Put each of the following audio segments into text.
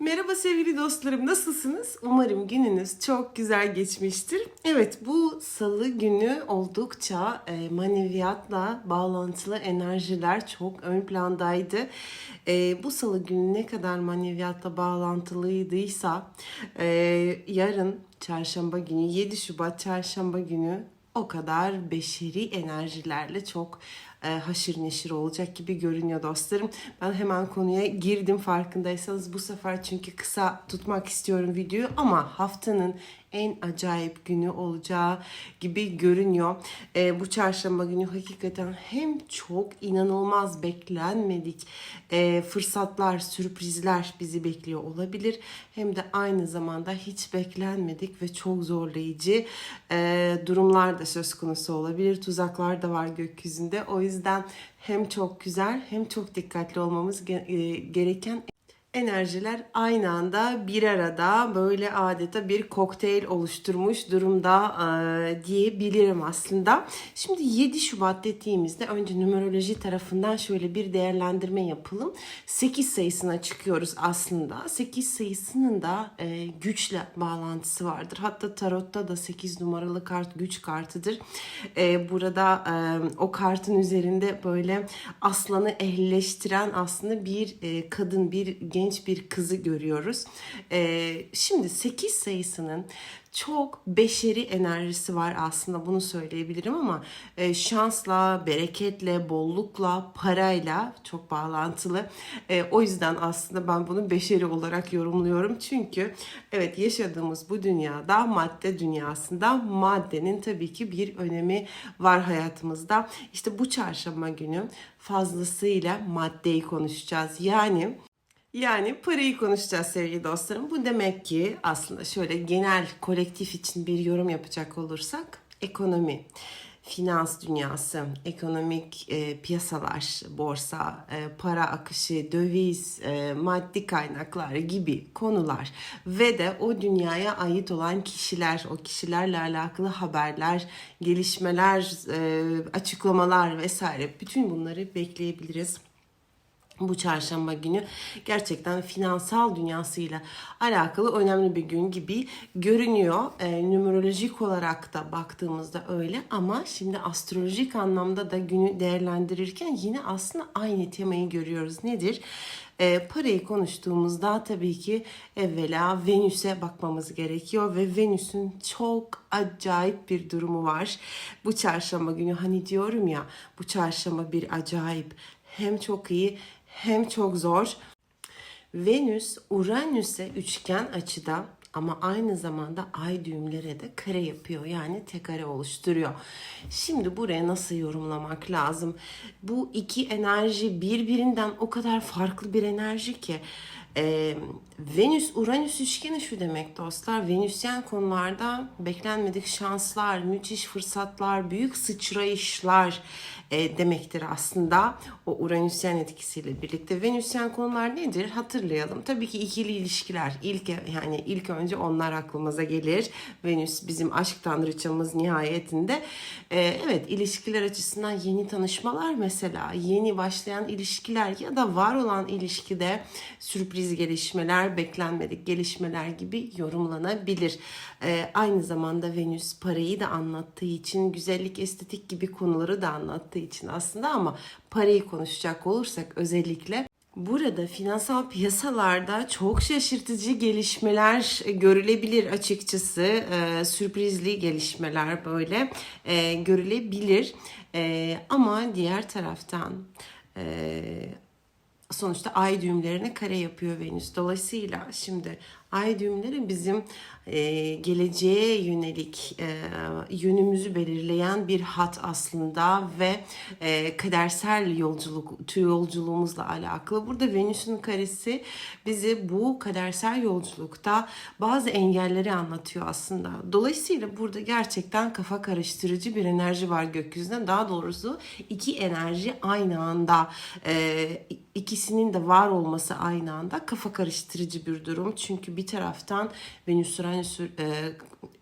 Merhaba sevgili dostlarım nasılsınız? Umarım gününüz çok güzel geçmiştir. Evet bu salı günü oldukça e, maneviyatla bağlantılı enerjiler çok ön plandaydı. E, bu salı günü ne kadar maneviyatla bağlantılıydıysa e, yarın çarşamba günü 7 Şubat çarşamba günü o kadar beşeri enerjilerle çok e, haşır neşir olacak gibi görünüyor dostlarım. Ben hemen konuya girdim farkındaysanız bu sefer çünkü kısa tutmak istiyorum videoyu ama haftanın en acayip günü olacağı gibi görünüyor. E, bu çarşamba günü hakikaten hem çok inanılmaz beklenmedik e, fırsatlar, sürprizler bizi bekliyor olabilir. Hem de aynı zamanda hiç beklenmedik ve çok zorlayıcı e, durumlar da söz konusu olabilir. Tuzaklar da var gökyüzünde. O yüzden hem çok güzel hem çok dikkatli olmamız e, gereken enerjiler aynı anda bir arada böyle adeta bir kokteyl oluşturmuş durumda e, diyebilirim aslında. Şimdi 7 Şubat dediğimizde önce numeroloji tarafından şöyle bir değerlendirme yapalım. 8 sayısına çıkıyoruz aslında. 8 sayısının da güçle bağlantısı vardır. Hatta tarotta da 8 numaralı kart güç kartıdır. Burada o kartın üzerinde böyle aslanı ehlileştiren aslında bir kadın, bir genç bir kızı görüyoruz. E, şimdi 8 sayısının çok beşeri enerjisi var aslında bunu söyleyebilirim ama e, şansla, bereketle, bollukla, parayla çok bağlantılı. E, o yüzden aslında ben bunu beşeri olarak yorumluyorum. Çünkü evet yaşadığımız bu dünyada madde dünyasında maddenin tabii ki bir önemi var hayatımızda. İşte bu çarşamba günü fazlasıyla maddeyi konuşacağız. Yani yani parayı konuşacağız sevgili dostlarım. Bu demek ki aslında şöyle genel kolektif için bir yorum yapacak olursak ekonomi, finans dünyası, ekonomik e, piyasalar, borsa, e, para akışı, döviz, e, maddi kaynaklar gibi konular ve de o dünyaya ait olan kişiler, o kişilerle alakalı haberler, gelişmeler, e, açıklamalar vesaire bütün bunları bekleyebiliriz bu çarşamba günü gerçekten finansal dünyasıyla alakalı önemli bir gün gibi görünüyor. E, numerolojik olarak da baktığımızda öyle ama şimdi astrolojik anlamda da günü değerlendirirken yine aslında aynı temayı görüyoruz. Nedir? E, parayı konuştuğumuzda tabii ki evvela Venüs'e bakmamız gerekiyor ve Venüs'ün çok acayip bir durumu var. Bu çarşamba günü hani diyorum ya bu çarşamba bir acayip hem çok iyi hem çok zor. Venüs Uranüs'e üçgen açıda ama aynı zamanda ay düğümlere de kare yapıyor. Yani tek kare oluşturuyor. Şimdi buraya nasıl yorumlamak lazım? Bu iki enerji birbirinden o kadar farklı bir enerji ki ee, Venüs Uranüs üçgeni şu demek dostlar. Venüsyen konularda beklenmedik şanslar, müthiş fırsatlar, büyük sıçrayışlar e, demektir aslında. O Uranüsyen etkisiyle birlikte. Venüsyen konular nedir? Hatırlayalım. Tabii ki ikili ilişkiler. İlk yani ilk önce onlar aklımıza gelir. Venüs bizim aşk tanrıçamız nihayetinde. Ee, evet ilişkiler açısından yeni tanışmalar mesela, yeni başlayan ilişkiler ya da var olan ilişkide sürpriz gelişmeler, beklenmedik gelişmeler gibi yorumlanabilir. Ee, aynı zamanda Venüs parayı da anlattığı için, güzellik, estetik gibi konuları da anlattığı için aslında ama parayı konuşacak olursak özellikle Burada finansal piyasalarda çok şaşırtıcı gelişmeler görülebilir açıkçası. Ee, sürprizli gelişmeler böyle e, görülebilir. E, ama diğer taraftan e, sonuçta ay düğümlerine kare yapıyor Venüs. Dolayısıyla şimdi ay düğümleri bizim e, geleceğe yönelik e, yönümüzü belirleyen bir hat aslında ve e, kadersel yolculuk yolculuğumuzla alakalı. Burada Venüs'ün karesi bizi bu kadersel yolculukta bazı engelleri anlatıyor aslında. Dolayısıyla burada gerçekten kafa karıştırıcı bir enerji var gökyüzünde. Daha doğrusu iki enerji aynı anda e, ikisinin de var olması aynı anda kafa karıştırıcı bir durum. Çünkü bir taraftan Venüs Uranüs e,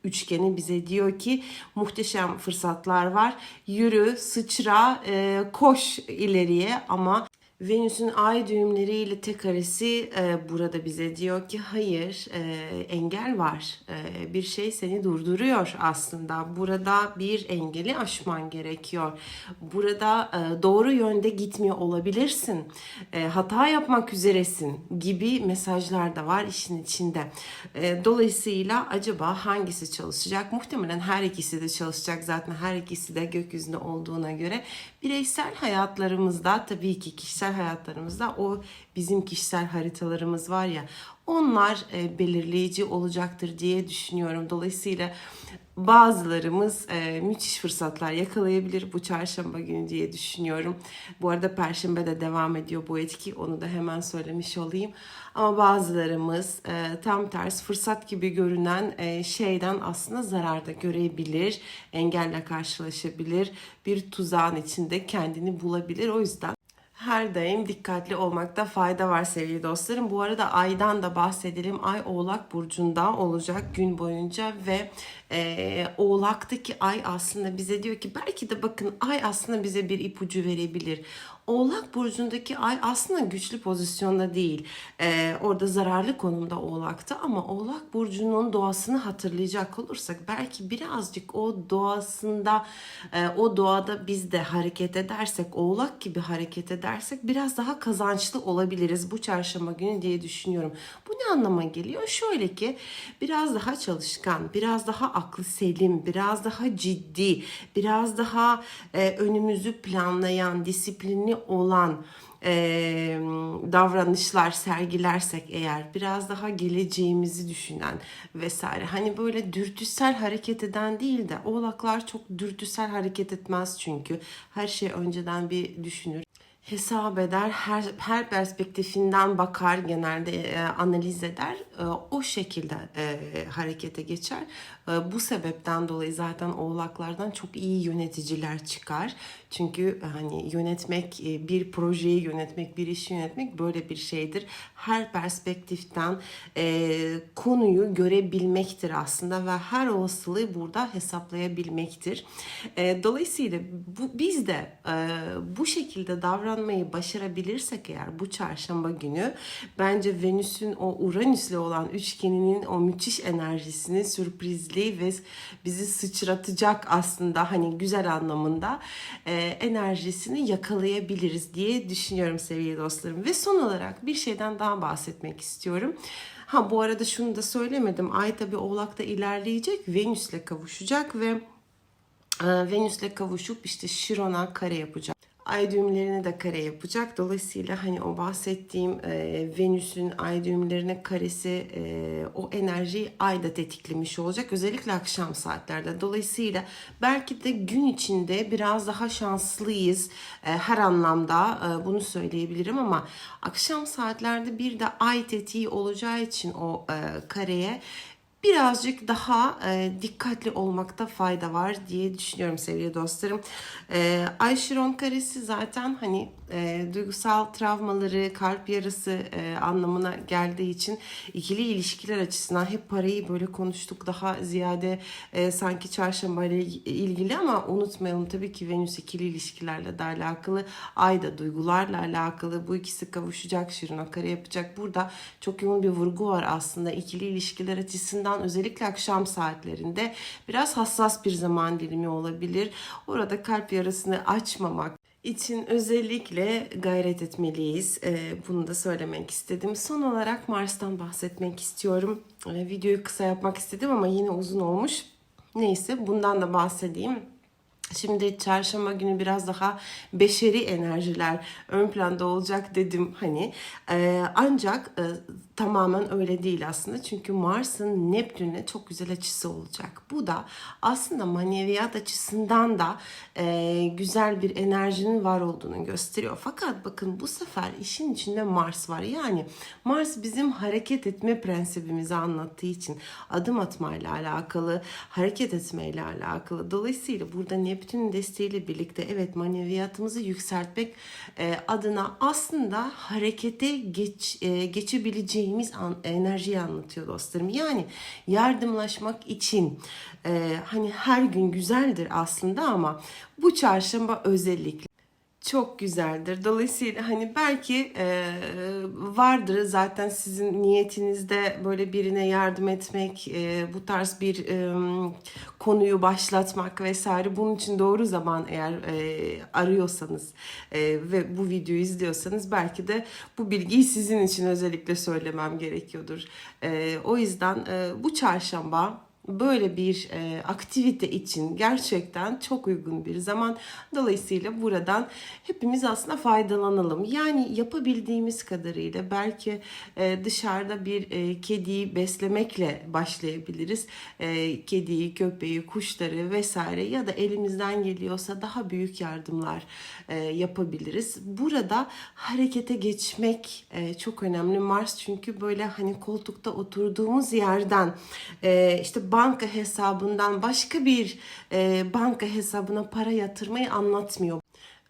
üçgeni bize diyor ki muhteşem fırsatlar var. Yürü, sıçra, e, koş ileriye ama Venüs'ün ay düğümleriyle tek karesi e, burada bize diyor ki hayır e, engel var. E, bir şey seni durduruyor aslında. Burada bir engeli aşman gerekiyor. Burada e, doğru yönde gitmiyor olabilirsin. E, hata yapmak üzeresin gibi mesajlar da var işin içinde. E, dolayısıyla acaba hangisi çalışacak? Muhtemelen her ikisi de çalışacak. Zaten her ikisi de gökyüzünde olduğuna göre bireysel hayatlarımızda tabii ki kişisel hayatlarımızda o bizim kişisel haritalarımız var ya onlar e, belirleyici olacaktır diye düşünüyorum. Dolayısıyla bazılarımız e, müthiş fırsatlar yakalayabilir bu çarşamba günü diye düşünüyorum. Bu arada perşembe de devam ediyor bu etki. Onu da hemen söylemiş olayım. Ama bazılarımız e, tam ters fırsat gibi görünen şeyden aslında zarar da görebilir. Engelle karşılaşabilir. Bir tuzağın içinde kendini bulabilir. O yüzden her daim dikkatli olmakta fayda var sevgili dostlarım. Bu arada aydan da bahsedelim. Ay Oğlak Burcu'nda olacak gün boyunca ve e, Oğlak'taki ay aslında bize diyor ki belki de bakın ay aslında bize bir ipucu verebilir. Oğlak Burcu'ndaki ay aslında güçlü pozisyonda değil. E, orada zararlı konumda Oğlak'ta ama Oğlak Burcu'nun doğasını hatırlayacak olursak belki birazcık o doğasında e, o doğada biz de hareket edersek Oğlak gibi hareket edersek biraz daha kazançlı olabiliriz bu çarşamba günü diye düşünüyorum. Anlama geliyor? Şöyle ki biraz daha çalışkan, biraz daha aklı selim, biraz daha ciddi, biraz daha e, önümüzü planlayan, disiplinli olan e, davranışlar sergilersek eğer biraz daha geleceğimizi düşünen vesaire. Hani böyle dürtüsel hareket eden değil de oğlaklar çok dürtüsel hareket etmez çünkü. Her şey önceden bir düşünür hesap eder, her, her perspektifinden bakar, genelde e, analiz eder. E, o şekilde e, harekete geçer. E, bu sebepten dolayı zaten oğlaklardan çok iyi yöneticiler çıkar. Çünkü e, hani yönetmek, e, bir projeyi yönetmek, bir işi yönetmek böyle bir şeydir. Her perspektiften e, konuyu görebilmektir aslında ve her olasılığı burada hesaplayabilmektir. E, dolayısıyla bu, biz de e, bu şekilde davranmayı başarabilirsek eğer bu çarşamba günü bence Venüs'ün o Uranüs'le olan üçgeninin o müthiş enerjisini sürprizli ve bizi sıçratacak aslında hani güzel anlamında e, enerjisini yakalayabiliriz diye düşünüyorum sevgili dostlarım. Ve son olarak bir şeyden daha bahsetmek istiyorum. Ha bu arada şunu da söylemedim. Ay tabi Oğlak'ta ilerleyecek, Venüs'le kavuşacak ve Venüs'le kavuşup işte Şiron'a kare yapacak ay düğümlerini de kare yapacak. Dolayısıyla hani o bahsettiğim e, Venüs'ün ay düğümlerine karesi e, o enerjiyi ay da tetiklemiş olacak. Özellikle akşam saatlerde. Dolayısıyla belki de gün içinde biraz daha şanslıyız e, her anlamda e, bunu söyleyebilirim ama akşam saatlerde bir de ay tetiği olacağı için o e, kareye birazcık daha e, dikkatli olmakta fayda var diye düşünüyorum sevgili dostlarım. E, Ayşiron karesi zaten hani e, duygusal travmaları, kalp yarası e, anlamına geldiği için ikili ilişkiler açısından hep parayı böyle konuştuk daha ziyade e, sanki çarşamba ile ilgili ama unutmayalım tabii ki Venüs ikili ilişkilerle de alakalı. Ay da duygularla alakalı. Bu ikisi kavuşacak, Şirin kare yapacak. Burada çok yoğun bir vurgu var aslında ikili ilişkiler açısından özellikle akşam saatlerinde biraz hassas bir zaman dilimi olabilir. Orada kalp yarasını açmamak için özellikle gayret etmeliyiz. Ee, bunu da söylemek istedim. Son olarak Mars'tan bahsetmek istiyorum. Ee, videoyu kısa yapmak istedim ama yine uzun olmuş. Neyse bundan da bahsedeyim. Şimdi çarşamba günü biraz daha beşeri enerjiler ön planda olacak dedim hani. Ee, ancak e, tamamen öyle değil aslında. Çünkü Mars'ın Neptün'e çok güzel açısı olacak. Bu da aslında maneviyat açısından da e, güzel bir enerjinin var olduğunu gösteriyor. Fakat bakın bu sefer işin içinde Mars var. Yani Mars bizim hareket etme prensibimizi anlattığı için adım atmayla alakalı, hareket etmeyle alakalı. Dolayısıyla burada Neptün desteğiyle birlikte evet maneviyatımızı yükseltmek e, adına aslında harekete geç, e, geçebileceğimiz an, enerjiyi anlatıyor dostlarım. Yani yardımlaşmak için e, hani her gün güzeldir aslında ama bu çarşamba özellikle çok güzeldir. Dolayısıyla hani belki e, vardır zaten sizin niyetinizde böyle birine yardım etmek, e, bu tarz bir e, konuyu başlatmak vesaire. Bunun için doğru zaman eğer e, arıyorsanız e, ve bu videoyu izliyorsanız belki de bu bilgiyi sizin için özellikle söylemem gerekiyordur. E, o yüzden e, bu çarşamba böyle bir e, aktivite için gerçekten çok uygun bir zaman. Dolayısıyla buradan hepimiz aslında faydalanalım. Yani yapabildiğimiz kadarıyla belki e, dışarıda bir e, kediyi beslemekle başlayabiliriz. E, kediyi, köpeği, kuşları vesaire ya da elimizden geliyorsa daha büyük yardımlar e, yapabiliriz. Burada harekete geçmek e, çok önemli. Mars çünkü böyle hani koltukta oturduğumuz yerden e, işte banka hesabından başka bir e, banka hesabına para yatırmayı anlatmıyor.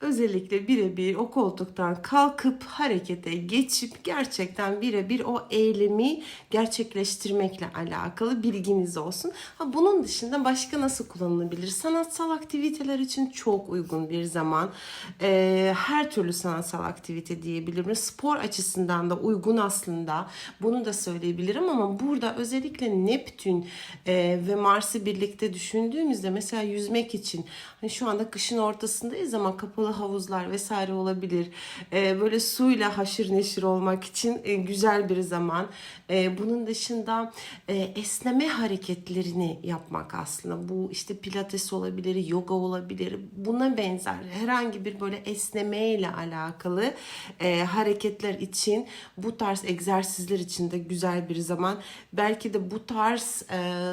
Özellikle birebir o koltuktan kalkıp harekete geçip gerçekten birebir o eylemi gerçekleştirmekle alakalı bilginiz olsun. Ha, bunun dışında başka nasıl kullanılabilir? Sanatsal aktiviteler için çok uygun bir zaman. Ee, her türlü sanatsal aktivite diyebilirim. Spor açısından da uygun aslında. Bunu da söyleyebilirim ama burada özellikle Neptün e, ve Mars'ı birlikte düşündüğümüzde mesela yüzmek için hani şu anda kışın ortasındayız ama kapalı havuzlar vesaire olabilir. Ee, böyle suyla haşır neşir olmak için e, güzel bir zaman. Ee, bunun dışında e, esneme hareketlerini yapmak aslında. Bu işte pilates olabilir, yoga olabilir. Buna benzer herhangi bir böyle esneme ile alakalı e, hareketler için bu tarz egzersizler için de güzel bir zaman. Belki de bu tarz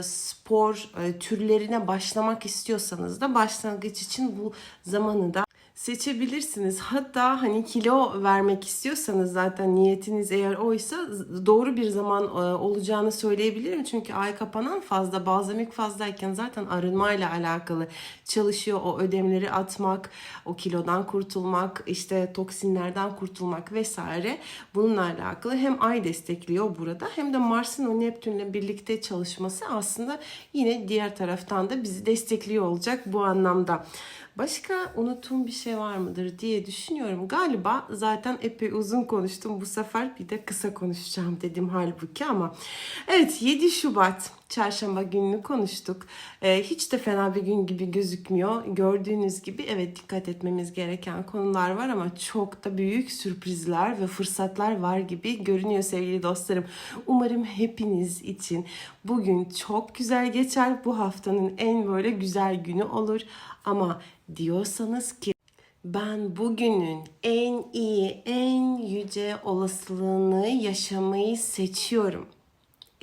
spor türlerine başlamak istiyorsanız da başlangıç için bu zamanı da seçebilirsiniz. Hatta hani kilo vermek istiyorsanız zaten niyetiniz eğer oysa doğru bir zaman e, olacağını söyleyebilirim. Çünkü ay kapanan fazla, balzamik fazlayken zaten arınmayla alakalı çalışıyor. O ödemleri atmak, o kilodan kurtulmak, işte toksinlerden kurtulmak vesaire. Bununla alakalı hem ay destekliyor burada hem de Mars'ın o Neptün'le birlikte çalışması aslında yine diğer taraftan da bizi destekliyor olacak bu anlamda. Başka unuttuğum bir şey var mıdır diye düşünüyorum. Galiba zaten epey uzun konuştum bu sefer bir de kısa konuşacağım dedim halbuki ama. Evet 7 Şubat çarşamba gününü konuştuk. Ee, hiç de fena bir gün gibi gözükmüyor. Gördüğünüz gibi evet dikkat etmemiz gereken konular var ama çok da büyük sürprizler ve fırsatlar var gibi görünüyor sevgili dostlarım. Umarım hepiniz için bugün çok güzel geçer. Bu haftanın en böyle güzel günü olur. Ama diyorsanız ki ben bugünün en iyi, en yüce olasılığını yaşamayı seçiyorum.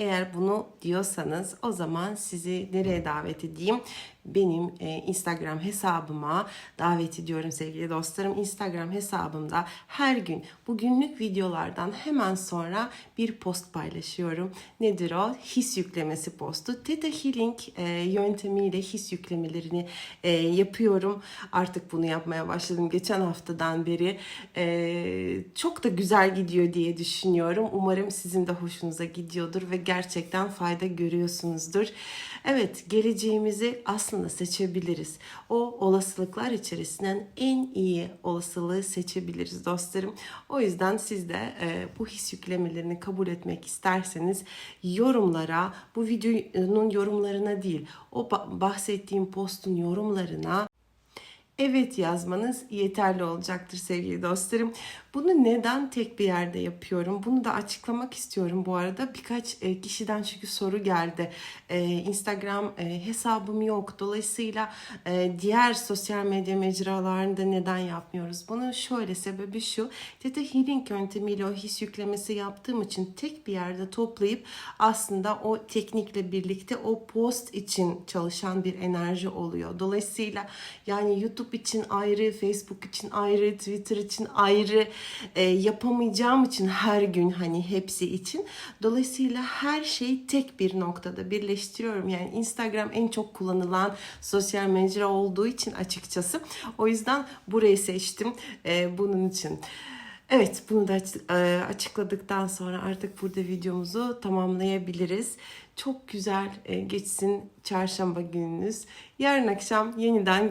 Eğer bunu diyorsanız o zaman sizi nereye davet edeyim? Benim e, Instagram hesabıma davet ediyorum sevgili dostlarım. Instagram hesabımda her gün bu günlük videolardan hemen sonra bir post paylaşıyorum. Nedir o? His yüklemesi postu. Theta Healing e, yöntemiyle his yüklemelerini e, yapıyorum. Artık bunu yapmaya başladım geçen haftadan beri. E, çok da güzel gidiyor diye düşünüyorum. Umarım sizin de hoşunuza gidiyordur ve gerçekten fayda görüyorsunuzdur. Evet, geleceğimizi aslında seçebiliriz. O olasılıklar içerisinden en iyi olasılığı seçebiliriz dostlarım. O yüzden siz de e, bu his yüklemelerini kabul etmek isterseniz yorumlara, bu videonun yorumlarına değil, o bahsettiğim postun yorumlarına evet yazmanız yeterli olacaktır sevgili dostlarım. Bunu neden tek bir yerde yapıyorum? Bunu da açıklamak istiyorum bu arada. Birkaç e, kişiden çünkü soru geldi. E, Instagram e, hesabım yok. Dolayısıyla diğer sosyal medya mecralarında neden yapmıyoruz? Bunun şöyle sebebi şu. Theta Healing yöntemiyle o his yüklemesi yaptığım için tek bir yerde toplayıp aslında o teknikle birlikte o post için çalışan bir enerji oluyor. Dolayısıyla yani YouTube için ayrı, Facebook için ayrı, Twitter için ayrı e, yapamayacağım için her gün hani hepsi için. Dolayısıyla her şeyi tek bir noktada birleştiriyorum. Yani Instagram en çok kullanılan sosyal mecra olduğu için açıkçası. O yüzden burayı seçtim e, bunun için. Evet bunu da e, açıkladıktan sonra artık burada videomuzu tamamlayabiliriz. Çok güzel e, geçsin çarşamba gününüz. Yarın akşam yeniden görüşürüz.